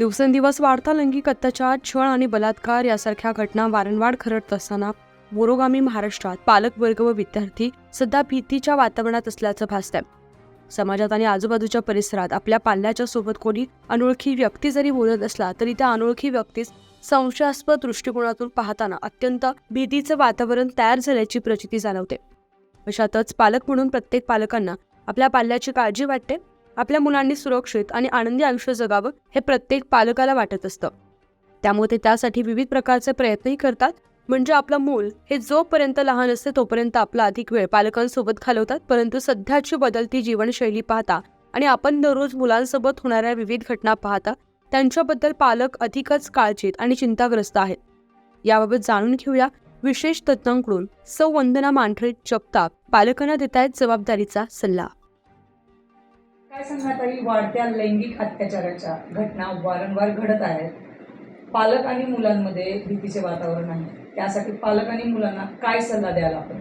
दिवसेंदिवस वाढता लैंगिक अत्याचार छळ आणि बलात्कार यासारख्या घटना वारंवार खरडत असताना पुरोगामी महाराष्ट्रात पालक वर्ग व विद्यार्थी सध्या भीतीच्या वातावरणात असल्याचं भासतंय. समाजात आणि आजूबाजूच्या परिसरात आपल्या पाल्याच्या सोबत कोणी अनोळखी व्यक्ती जरी बोलत असला तरी त्या अनोळखी व्यक्तीस संशयास्पद दृष्टिकोनातून पाहताना अत्यंत भीतीचं वातावरण तयार झाल्याची प्रचिती जाणवते. अशातच पालक म्हणून प्रत्येक पालकांना आपल्या पाल्याची काळजी वाटते. आपल्या मुलांनी सुरक्षित आणि आनंदी आयुष्य जगावं हे प्रत्येक पालकाला वाटत असतं. त्यामुळे ते त्यासाठी विविध प्रकारचे प्रयत्नही करतात. म्हणजे आपलं मूल हे जोपर्यंत लहान असते तोपर्यंत आपला अधिक वेळ पालकांसोबत घालवतात. परंतु सध्याची बदलती जीवनशैली पाहता आणि आपण दररोज मुलांसोबत होणाऱ्या विविध घटना पाहता त्यांच्याबद्दल पालक अधिकच काळजीत आणि चिंताग्रस्त आहेत. याबाबत जाणून घेऊया विशेष तज्ज्ञांकडून सौ वंदना मांढरे जगताप पालकांना देत आहेत जबाबदारीचा सल्ला. काय सांगण्यात वाढत्या लैंगिक अत्याचाराच्या घटना वारंवार घडत आहेत. पालक आणि मुलांमध्ये भीतीचे वातावरण आहे. त्यासाठी पालक आणि मुलांना काय सल्ला द्यायला आपण?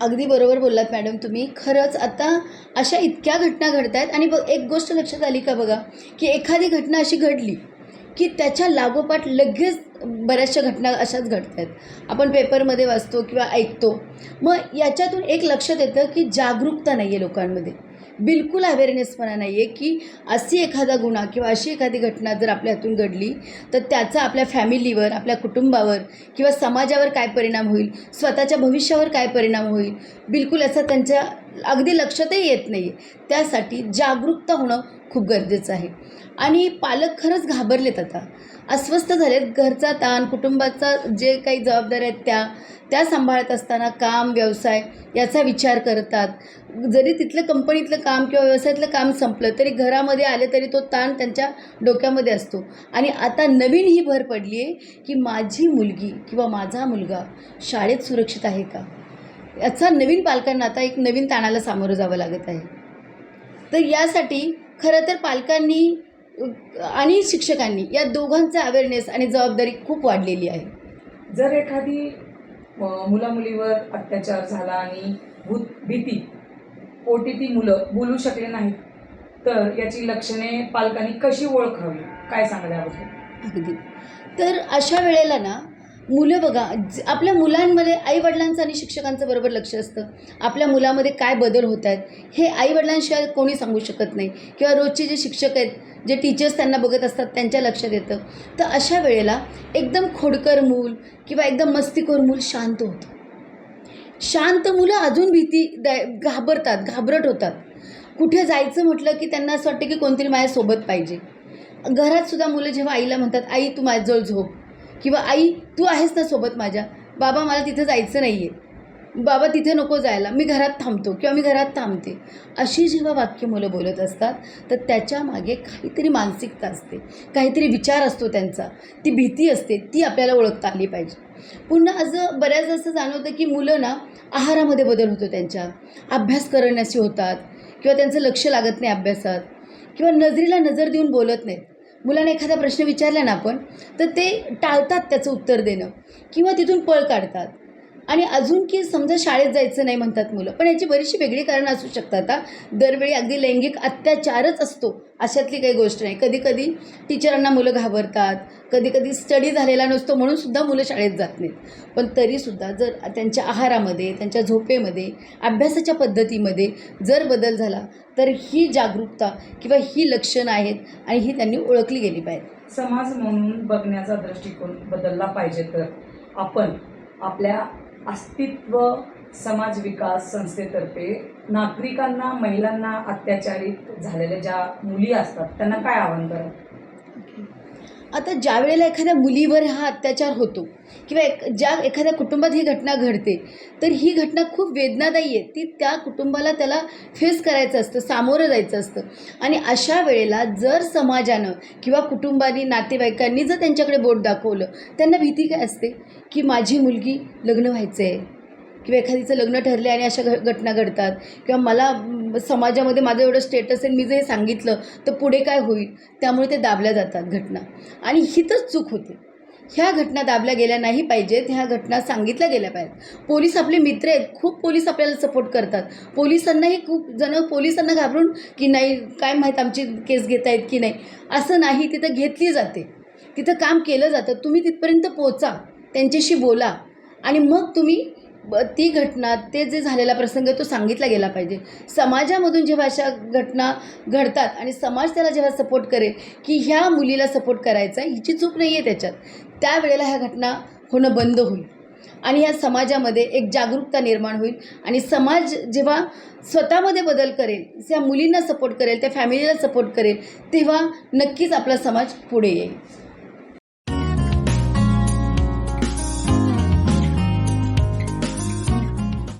अगदी बरोबर बोललात मॅडम तुम्ही. खरंच आता अशा इतक्या घटना घडत आहेत आणि बघ एक गोष्ट लक्षात आली का बघा की एखादी घटना अशी घडली की त्याच्या लागोपाठ लगेच बऱ्याचशा घटना अशाच घडत आहेत आपण पेपरमध्ये वाचतो किंवा ऐकतो. मग याच्यातून एक लक्षात येतं की जागरूकता नाही आहे लोकांमध्ये. बिलकुल अवेअरनेसपणा नाही आहे की अशी एखादा गुन्हा किंवा अशी एखादी घटना जर आपल्या हातून घडली तर त्याचा आपल्या फॅमिलीवर आपल्या कुटुंबावर किंवा समाजावर काय परिणाम होईल? स्वतःच्या भविष्यावर काय परिणाम होईल? बिलकुल असा त्यांच्या अगदी लक्षातही येत नाही आहे त्यासाठी जागरूकता होणं खूप गरजेचं आहे. आणि पालक खरंच घाबरलेत आता. अस्वस्थ झालेत. घरचा ताण कुटुंबाचा जे काही जबाबदाऱ्या आहेत त्या त्या सांभाळत असताना काम व्यवसाय याचा विचार करतात. जरी तिथलं कंपनीतलं काम किंवा व्यवसायातलं काम संपलं तरी घरामध्ये आले तरी तो ताण त्यांच्या डोक्यामध्ये असतो. आणि आता नवीन ही भर पडली आहे की माझी मुलगी किंवा माझा मुलगा शाळेत सुरक्षित आहे का? याचा नवीन पालकांना आता एक नवीन ताणाला सामोरं जावं लागत आहे. तर यासाठी खरं तर पालकांनी आणि शिक्षकांनी या दोघांचा अवेअरनेस आणि जबाबदारी खूप वाढलेली आहे. जर एखादी मुला मुलीवर अत्याचार झाला आणि भूत भीती पोटी ती मुलं बोलू शकले नाहीत तर याची लक्षणे पालकांनी कशी ओळखावी? काय सांगाल याबद्दल? अगदी. तर अशा वेळेला ना मुलं बघा ज- आपल्या मुलांमध्ये आईवडिलांचं आणि शिक्षकांचं बरोबर लक्ष असतं. आपल्या मुलामध्ये काय बदल होत आहेत हे आईवडिलांशिवाय कोणी सांगू शकत नाही. किंवा रोजचे जे शिक्षक आहेत जे टीचर्स त्यांना बघत असतात त्यांच्या लक्षात येतं. तर अशा वेळेला एकदम खोडकर मूल किंवा एकदम मस्तीखोर मूल शांत होतं. शांत मुलं अजून भीती द घाबरतात घाबरट होतात. कुठे जायचं म्हटलं की त्यांना असं वाटतं की कोणतरी माझ्यासोबत पाहिजे. घरातसुद्धा मुलं जेव्हा आईला म्हणतात आई तू माझ्याजवळ झोप. किंवा आई तू आहेस ना सोबत माझ्या. बाबा मला तिथं जायचं नाही आहे बाबा तिथे नको जायला. मी घरात थांबतो किंवा मी घरात थांबते. अशी जेव्हा वाक्य मुलं बोलत असतात तर त्याच्यामागे काहीतरी मानसिकता असते. काहीतरी विचार असतो त्यांचा. ती भीती असते. ती आपल्याला ओळखता आली पाहिजे. पुन्हा असं बऱ्याच असं जाणवतं की मुलं ना आहारामध्ये बदल होतो त्यांच्या. अभ्यास करण्याशी होतात किंवा त्यांचं लक्ष लागत नाही अभ्यासात. किंवा नजरेला नजर देऊन बोलत नाहीत. मुलांना एखादा प्रश्न विचारला ना आपण तर ते टाळतात त्याचं उत्तर देणं. किंवा तिथून पळ काढतात. आणि अजून की समजा शाळेत जायचं नाही म्हणतात मुलं पण याची बरीचशी वेगळी कारणं असू शकतात आता दरवेळी अगदी लैंगिक अत्याचारच असतो अशातली काही गोष्ट नाही. कधी कधी टीचरांना मुलं घाबरतात कधी कधी स्टडी झालेला नसतो म्हणून सुद्धा मुलं शाळेत जात नाहीत. पण तरीसुद्धा जर त्यांच्या आहारामध्ये त्यांच्या झोपेमध्ये अभ्यासाच्या पद्धतीमध्ये जर बदल झाला तर ही जागरूकता किंवा ही लक्षणं आहेत आणि ही त्यांनी ओळखली गेली पाहिजे. समाज म्हणून बघण्याचा दृष्टिकोन बदलला पाहिजे तर आपण आपल्या अस्तित्व समाज विकास संस्थेतर्फे नागरिकांना महिलांना अत्याचारित झालेल्या ज्या मुली असतात त्यांना काय आवाहन करा आता ज्या वेळेला एखाद्या मुलीवर हा अत्याचार होतो किंवा एक ज्या एखाद्या कुटुंबात ही घटना घडते तर ही घटना खूप वेदनादायी आहे. ती त्या कुटुंबाला त्याला फेस करायचं असतं सामोरं जायचं असतं. आणि अशा वेळेला जर समाजानं किंवा कुटुंबानी नातेवाईकांनी जर त्यांच्याकडे बोट दाखवलं त्यांना भीती काय असते? की माझी मुलगी लग्न व्हायचं आहे किंवा एखादीचं लग्न ठरले आणि अशा घ घटना घडतात. किंवा मला समाजामध्ये माझं एवढं स्टेटस आहे मी जर हे सांगितलं तर पुढे काय होईल? त्यामुळे ते दाबल्या जातात घटना. आणि ही तर चूक होते. ह्या घटना दाबल्या गेल्या नाही पाहिजेत ह्या घटना सांगितल्या गेल्या पाहिजेत. पोलीस आपले मित्र आहेत खूप पोलीस आपल्याला सपोर्ट करतात. पोलिसांनाही खूप जण पोलिसांना घाबरून की नाही काय माहीत आमची केस घेत आहेत की नाही? असं नाही तिथं घेतली जाते. तिथं काम केलं जातं. तुम्ही तिथपर्यंत पोचा त्यांच्याशी बोला. आणि मग तुम्ही ती घटना ते जे झालेला प्रसंग आहे तो सांगितला गेला पाहिजे. समाजामधून जेव्हा अशा घटना घडतात आणि समाज त्याला जेव्हा सपोर्ट करेल की ह्या मुलीला सपोर्ट करायचा हिची चूक नाही आहे त्याच्यात. त्यावेळेला ह्या घटना होणं बंद होईल. आणि ह्या समाजामध्ये एक जागरूकता निर्माण होईल. आणि समाज जेव्हा स्वतःमध्ये बदल करेल त्या मुलींना सपोर्ट करेल त्या फॅमिलीला सपोर्ट करेल तेव्हा नक्कीच आपला समाज पुढे येईल.